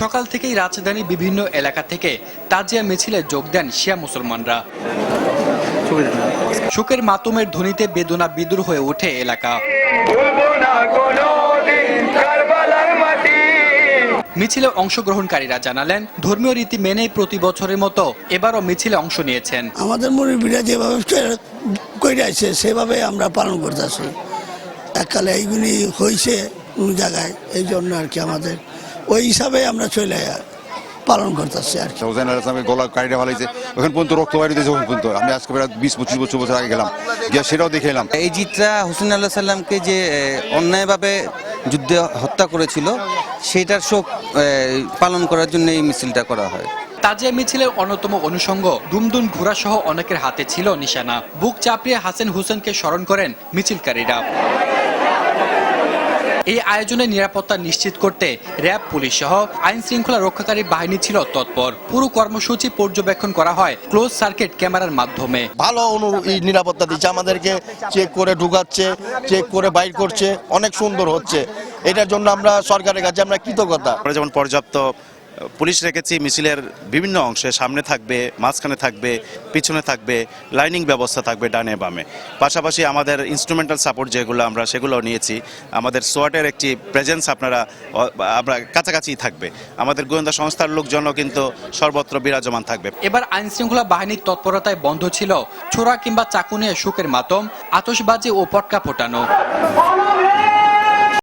সকাল থেকেই রাজধানীর বিভিন্ন এলাকা থেকে তাজিয়া মিছিলে যোগ দেন শিয়া মুসলমানরা। শোকের মাতুমের ধ্বনিতে বেদনা বিদুর হয়ে ওঠে এলাকা। মিছিলে অংশগ্রহণকারীরা জানালেন, ধর্মীয় রীতি মেনেই প্রতি বছরের মতো এবারও মিছিলে অংশ নিয়েছেন। আমাদের মুরব্বীরা যেভাবে করে আছে সেভাবে আমরা পালন করতেছি। এককালে এইগুলি হয়েছে জায়গায়, এই জন্য আর কি আমাদের ওই হিসাবে আমরা চলে পালন করতেছি আর কি। হোসেন আল ইসলামের গলা ভালাইছে ওখানে পর্যন্ত রক্ত বাইরে দিয়েছে ওখানে পর্যন্ত। আমি আজকে প্রায় বিশ পঁচিশ বছর বছর আগে গেলাম। গিয়ে সেটাও দেখে এলাম। এই জিতরা হোসেন আল্লাহ সাল্লামকে যে অন্যায়ভাবে যুদ্ধে হত্যা করেছিল সেটার শোক পালন করার জন্য এই মিছিলটা করা হয়। তাজিয়া মিছিলের অন্যতম অনুষঙ্গ দুমদুম ঘোড়া সহ অনেকের হাতে ছিল নিশানা। বুক চাপড়িয়ে হাসান হোসেনকে স্মরণ করেন মিছিলকারীরা। এই আয়োজনে নিরাপত্তা নিশ্চিত করতে র্যাব পুলিশ সহ আইন শৃঙ্খলা রক্ষাকারী বাহিনী ছিল তৎপর। পুরো কর্মসূচি পর্যবেক্ষণ করা হয় ক্লোজ সার্কিট ক্যামেরার মাধ্যমে। ভালো অনু নিরাপত্তা দিচ্ছে আমাদেরকে চেক করে ঢুকাচ্ছে চেক করে বাইর করছে অনেক সুন্দর হচ্ছে। এটার জন্য আমরা সরকারের কাছে আমরা কৃতজ্ঞতা। যেমন পর্যাপ্ত পুলিশ রেখেছি, মিছিলের বিভিন্ন অংশে, সামনে থাকবে, মাঝখানে থাকবে, পিছনে থাকবে, লাইনিং ব্যবস্থা থাকবে ডানে বামে। পাশাপাশি আমাদের ইনস্ট্রুমেন্টাল সাপোর্ট যেগুলো আমরা সেগুলো নিয়েছি, আমাদের সোয়াটের একটি প্রেজেন্স আপনারা আমরা কাছাকাছি থাকবে। আমাদের গোয়েন্দা সংস্থার লোকজনও কিন্তু সর্বত্র বিরাজমান থাকবে। এবার আইন শৃঙ্খলা বাহিনীর তৎপরতায় বন্ধ ছিল ছোড়া কিংবা চাকু নিয়ে সুখের মাতম, আতশবাজি ও পটকা ফোটানো।